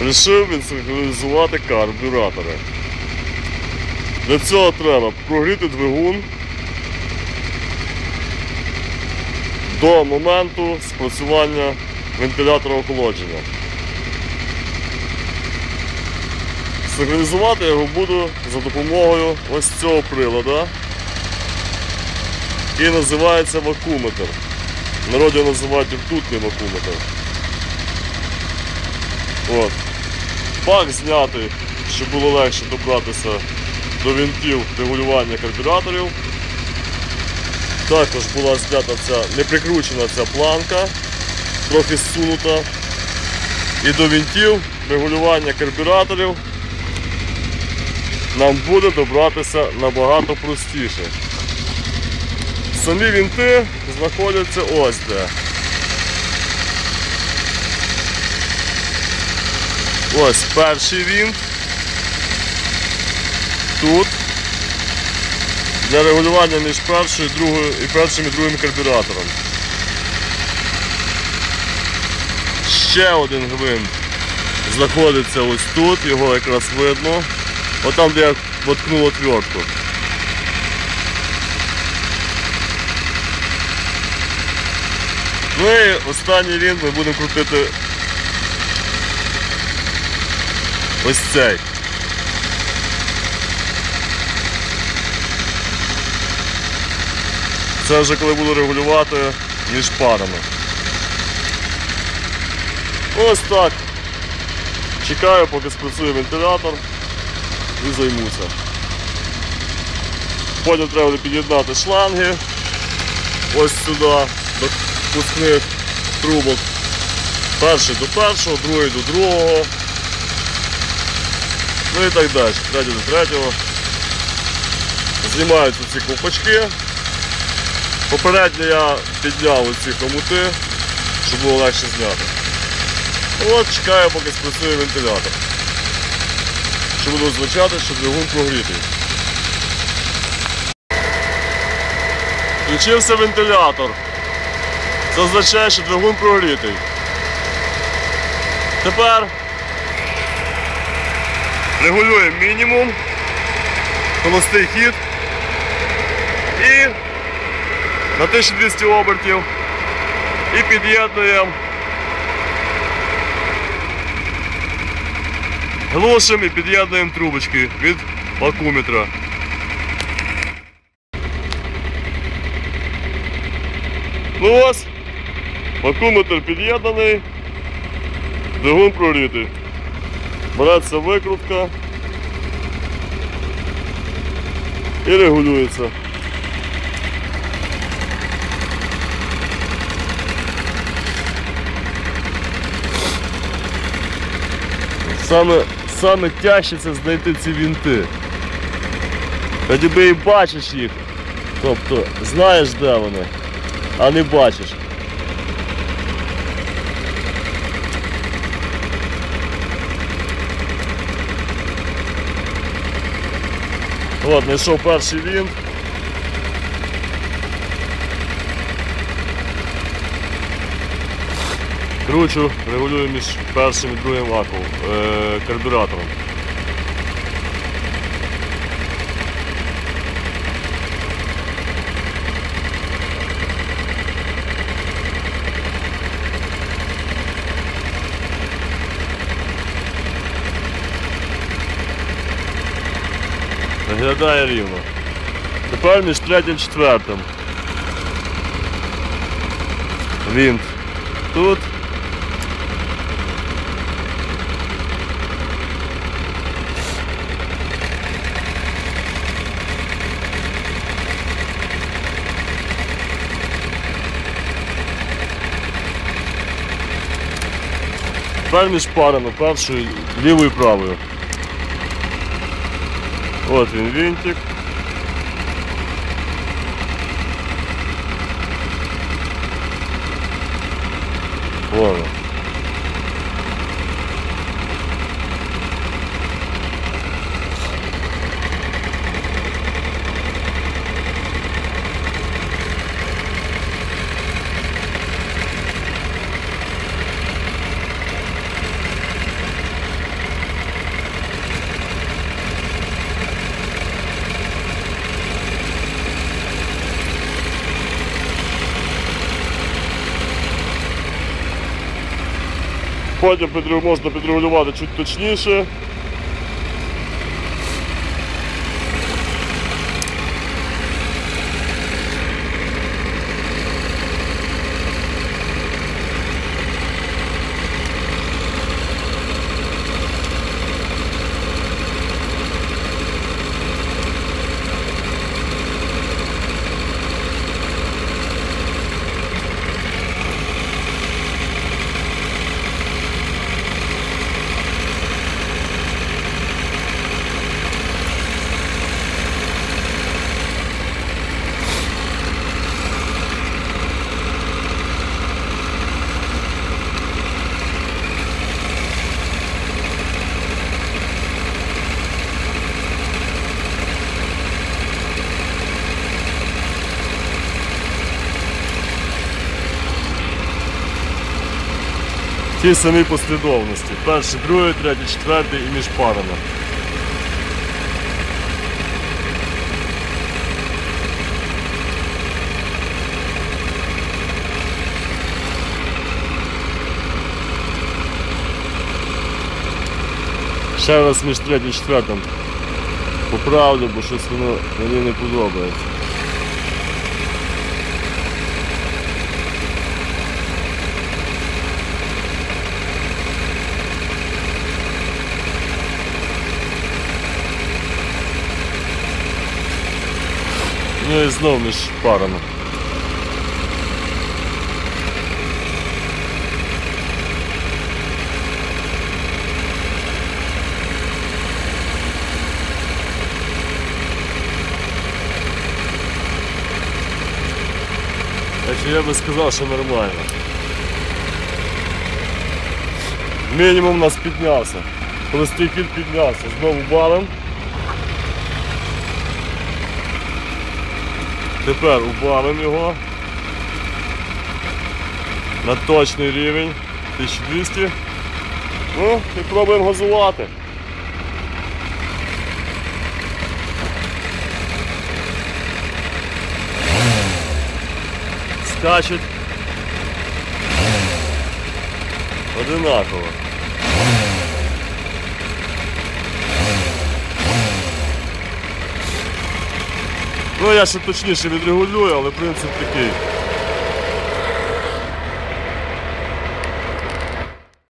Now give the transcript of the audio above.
Рішив інсинхронізувати карбюратори. Для цього треба прогріти двигун до моменту спрацювання вентилятора охолодження. Синхронізувати його буду за допомогою ось цього прилада, який називається вакуметр. В народі називають ртутний вакуметр. От. Бак знятий, щоб було легше добратися до винтів регулювання карбюраторів. Також була знята ця не прикручена ця планка, трохи зсунута. І до винтів регулювання карбюраторів нам буде добратися набагато простіше. Самі вінти знаходяться ось де. Ось перший вінт. Тут. Для регулювання між першою другою і першим і другим карбюратором. Ще один гвинт знаходиться ось тут, його якраз видно. От там, де я воткнув отвертку. Ну і останній вінт ми будемо крутити ось цей. Це вже коли буду регулювати між парами. Ось так. Чекаю, поки спрацює вентилятор і займуся. Потім треба буде під'єднати шланги ось сюди, до пускних трубок. Перший до першого, другий до другого. Ну і так далі, третій до третього. Знімаються ці ковпачки. Попередньо я підняв оці хомути, щоб було легше зняти. От чекаю, поки спрацює вентилятор. Що буде означати, що двигун прогрітий. Включився вентилятор. Це означає, що двигун прогрітий. Тепер регулюємо мінімум, холостий хід і на 1200 обертів і під'єднуємо. Глушимо і під'єднуємо трубочки від вакуметра. Ну ось, вакуметр під'єднаний, двигун прорітий. Береться викрутка і регулюється. Саме, саме тяжче це знайти ці вінти. Тоді би і бачиш їх. Тобто знаєш де вони, а не бачиш. От, знайшов перший вінт. Кручу, регулюю між першим і другим вакуум, е, карбюратором. Виглядає рівно. Тепер між третім і четвертим. Вінт тут. Тепер між парами, першою, лівою і правою. От він винтик. Вон. Потім можна підрегулювати чуть точніше. тій самій послідовності. Перший, другий, третій, четвертий і між парами. Ще раз між третім і четвертим поправлю, бо щось воно мені не подобається. І знов між парами. Я би сказав, що нормально. Мінімум у нас піднявся. Холостий хід піднявся. Знову балом. Тепер убавимо його на точний рівень 1200. Ну і пробуємо газувати. Скачуть одинаково. Ну я ще точніше відрегулюю, але принцип такий.